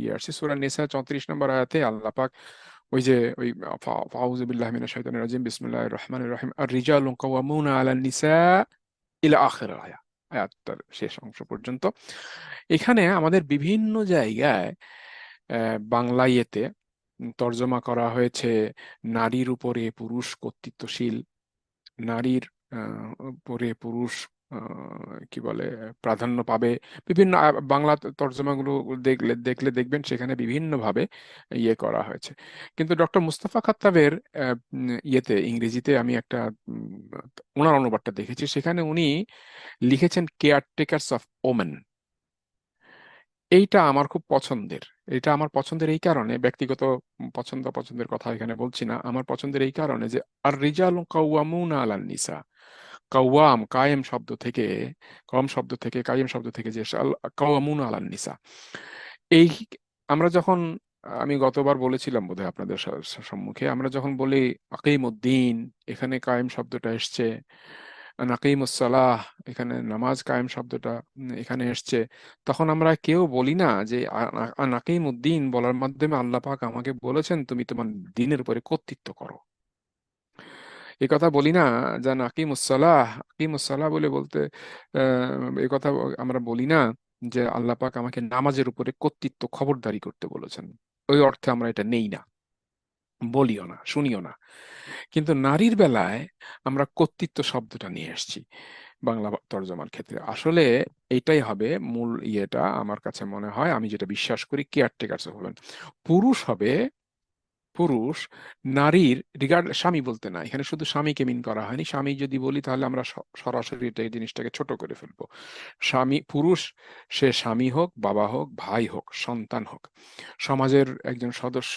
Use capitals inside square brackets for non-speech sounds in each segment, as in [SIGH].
ইয়ে আসছে সূরা নিসা 34 নম্বর আয়াতে আল্লাহ পাক ওই যে ওই ফাউযু বিল্লাহি মিনাশ শাইতানির রাজিম, বিসমিল্লাহির রহমানির রহিম আর রিজালু কাওয়ামুনা আলান নিসা ইলা আখির আয়া আয়াতটার শেষ অংশ পর্যন্ত। এখানে আমাদের বিভিন্ন জায়গায় বাংলা ইয়েতে তর্জমা করা হয়েছে নারীর উপরে পুরুষ কর্তৃত্বশীল, নারীর উপরে পুরুষ কি বলে, প্রাধান্য পাবে। বিভিন্ন বাংলা তর্জমাগুলো দেখলে দেখলে দেখবেন সেখানে বিভিন্নভাবে ইয়ে করা হয়েছে। কিন্তু ডক্টর মুস্তাফা খাত্তাবের ইয়েতে, ইংরেজিতে আমি একটা ওনার অনুবাদটা দেখেছি। সেখানে উনি লিখেছেন কেয়ারটেকার্স অফ ওমেন এইটা আমার খুব পছন্দের। এটা আমার পছন্দের এই কারণে, ব্যক্তিগত পছন্দ পছন্দের কথা এখানে বলছি না। আমার পছন্দের এই কারণে যে আর রিজাল কাওয়ামুনা আলান নিসা কাওয়াম কায়েম শব্দ থেকে কম শব্দ থেকে, কায়েম শব্দ থেকে যে কাওয়ামুনা আলান নিসা। এই আমরা যখন, আমি গতবার বলেছিলাম বোধহয় আপনাদের সম্মুখে, আমরা যখন বলি আকিমুদ্দিন, এখানে কায়েম শব্দটা এসছে, নাকিমুসসালাহ, এখানে নামাজ কায়েম শব্দটা এখানে এসছে, তখন আমরা কেউ বলি না যে নাকিমুদ্দিন বলার মাধ্যমে আল্লাহ পাক আমাকে বলেছেন তুমি তোমার দিনের উপরে কর্তৃত্ব করো। এই কথা বলি না, যে নাকিমুসসালাহ আকিমুসসালাহ বলে বলতে এই কথা আমরা বলি না যে আল্লাহ পাক আমাকে নামাজের উপরে কর্তৃত্ব খবরদারি করতে বলেছেন। ওই অর্থে আমরা এটা নেই না, বলিও না, শুনিও না। কিন্তু নারীর বেলায় আমরা কর্তৃত্ব শব্দটা নিয়ে এসেছি বাংলা তর্জমার ক্ষেত্রে। আসলে এটাই হবে মূল ইয়েটা, আমার কাছে মনে হয়, আমি যেটা বিশ্বাস করি কেয়ারটেকার্স হবেন। পুরুষ হবে পুরুষ, নারীর রিগার্ড স্বামী বলতে না, এখানে শুধু স্বামীকে মিন করা হয়নি। স্বামী যদি বলি তাহলে আমরা সরাসরি এটা এই জিনিসটাকে ছোট করে ফেলব। স্বামী পুরুষ, সে স্বামী হোক, বাবা হোক, ভাই হোক, সন্তান হোক, সমাজের একজন সদস্য।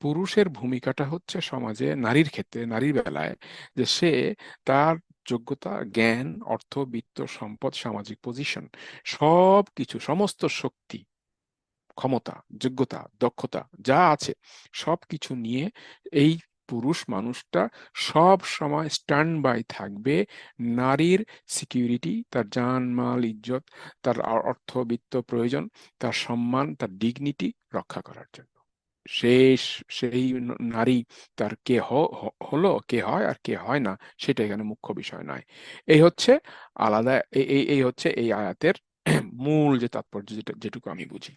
পুরুষের ভূমিকাটা হচ্ছে সমাজে নারীর ক্ষেত্রে, নারীর বেলায়, যে সে তার যোগ্যতা, জ্ঞান, অর্থ, বিত্ত, সম্পদ, সামাজিক পজিশন সব কিছু সমস্ত শক্তি ক্ষমতা, যোগ্যতা, দক্ষতা যা আছে সব কিছু নিয়ে এই পুরুষ মানুষটা সব সময় স্ট্যান্ড বাই থাকবে। নারীর সিকিউরিটি তার জান মাল ইজ্জত, তার অর্থ, বিত্ত প্রয়োজন, তার সম্মান, তার ডিগনিটি রক্ষা করার জন্য। শেষ সেই নারী তার কে হলো, কে হয় আর কে হয় না, সেটা এখানে মুখ্য বিষয় নয়। এই হচ্ছে আলাদা এই এই হচ্ছে এই আয়াতের [CLEARS THROAT] মূল যে তাৎপর্য যেটা, যেটুকু আমি বুঝি।